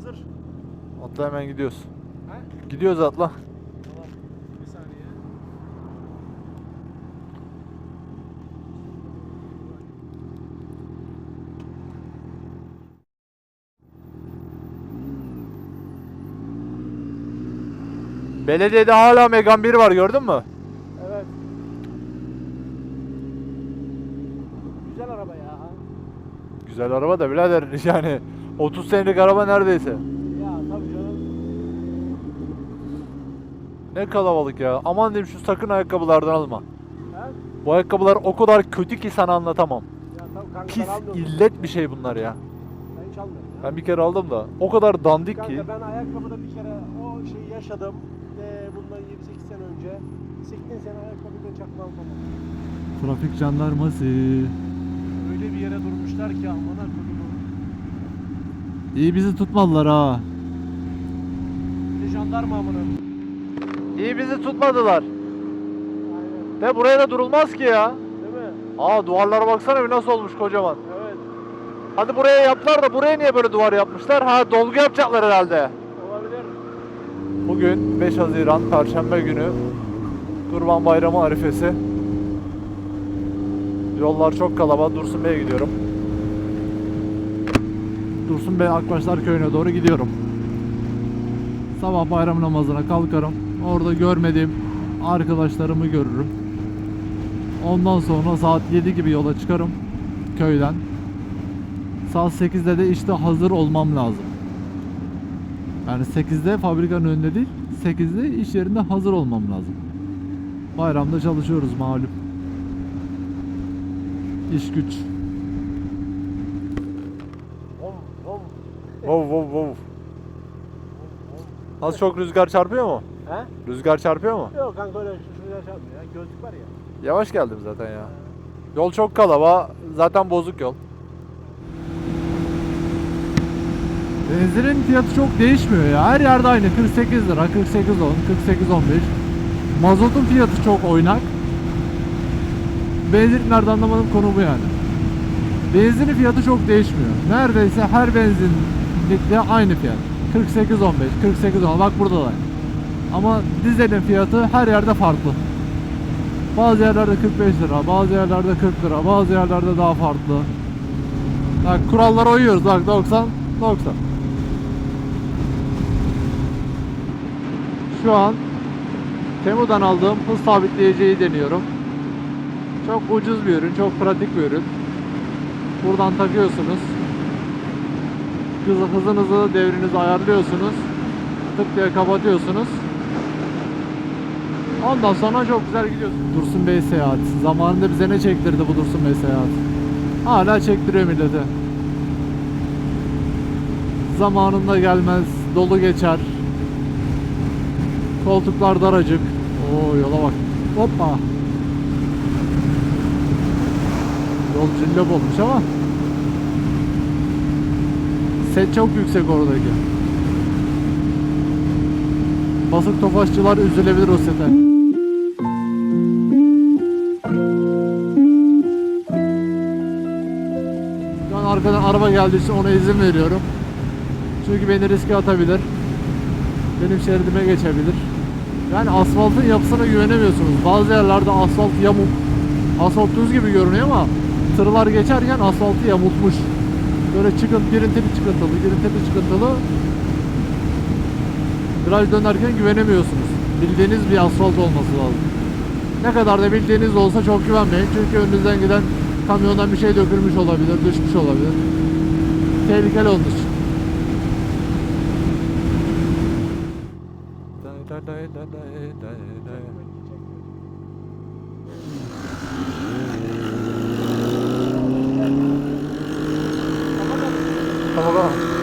hazır. Atla hemen gidiyoruz. Ha? Gidiyoruz atla. Tamam. Bir saniye. Belediyede hala Megan 1 var gördün mü? Evet. Güzel araba ya. Güzel araba da birader yani 30 senelik araba neredeyse. Ya tabii canım. Ne kalabalık ya. Aman diyeyim şu sakın ayakkabılardan alma. Ha? Bu ayakkabılar o kadar kötü ki sana anlatamam. Ya tabii kanka Pis ben almıyorum. illet bir şey bunlar ya. Ben hiç almıyorum ya. Ben bir kere aldım da o kadar dandik ki. Kanka ben ayakkabıda bir kere o şeyi yaşadım. De bundan 7-8 sene önce. 8 sene ayakkabıyla çakma almam. Trafik jandarması. Öyle bir yere durmuşlar ki amına kodumu. İyi bizi tutmadılar ha. Bir de jandarma amına. İyi bizi tutmadılar. Aynen. De buraya da durulmaz ki ya. Değil mi? Aa duvarlara baksana bir nasıl olmuş kocaman. Evet. Hadi buraya yaptılar da buraya niye böyle duvar yapmışlar? Ha dolgu yapacaklar herhalde. Olabilir. Bugün 5 Haziran Perşembe günü Kurban Bayramı arifesi. Yollar çok kalabalık. Dursun Bey'e gidiyorum. Dursun Bey Akbaşlar Köyü'ne doğru gidiyorum. Sabah bayram namazına kalkarım. Orada görmediğim arkadaşlarımı görürüm. Ondan sonra saat 7 gibi yola çıkarım köyden. Saat 8'de de işte hazır olmam lazım. Yani 8'de fabrikanın önünde değil, 8'de iş yerinde hazır olmam lazım. Bayramda çalışıyoruz malum. İş güç. Wow wow wow. Az çok rüzgar çarpıyor mu? He? Rüzgar çarpıyor mu? Yok kanka öyle şu şuraya çarpmıyor ya. Gözlük var ya. Yavaş geldim zaten ya. Yol çok kalabalık. Zaten bozuk yol. Benzinin fiyatı çok değişmiyor ya. Her yerde aynı. 48 lira, 48 10, 48 15. Mazotun fiyatı çok oynak. Benzin nereden anlamadım konu bu yani. Benzinin fiyatı çok değişmiyor. Neredeyse her benzinlikte aynı fiyat. 48 15, 48 10. Bak burada da. Ama dizelin fiyatı her yerde farklı. Bazı yerlerde 45 lira, bazı yerlerde 40 lira, bazı yerlerde daha farklı. Bak kurallara uyuyoruz. Bak 90, 90. Şu an Temu'dan aldığım hız sabitleyiciyi deniyorum. Çok ucuz bir ürün, çok pratik bir ürün. Buradan takıyorsunuz. Hızı, hızınızı, devrinizi ayarlıyorsunuz. Tık diye kapatıyorsunuz. Ondan sonra çok güzel gidiyorsunuz. Dursun Bey seyahat. Zamanında bize ne çektirdi bu Dursun Bey seyahat? Hala çektiriyor millete. Zamanında gelmez, dolu geçer. Koltuklar daracık. Oo yola bak. Hoppa. Yol cillop olmuş ama. Set çok yüksek oradaki. Basık tofaşçılar üzülebilir o sete. Arkadan araba için ona izin veriyorum. Çünkü beni riske atabilir. Benim şeridime geçebilir. Yani asfaltın yapısına güvenemiyorsunuz. Bazı yerlerde asfalt yamuk. Asfalt düz gibi görünüyor ama tırlar geçerken asfaltı yamultmuş. Böyle çıkın, girintili çıkıntılı, girintili çıkıntılı. Viraj dönerken güvenemiyorsunuz. Bildiğiniz bir asfalt olması lazım. Ne kadar da bildiğiniz olsa çok güvenmeyin. Çünkü önünüzden giden kamyondan bir şey dökülmüş olabilir, düşmüş olabilir. Tehlikeli olduğu için. 넘어가.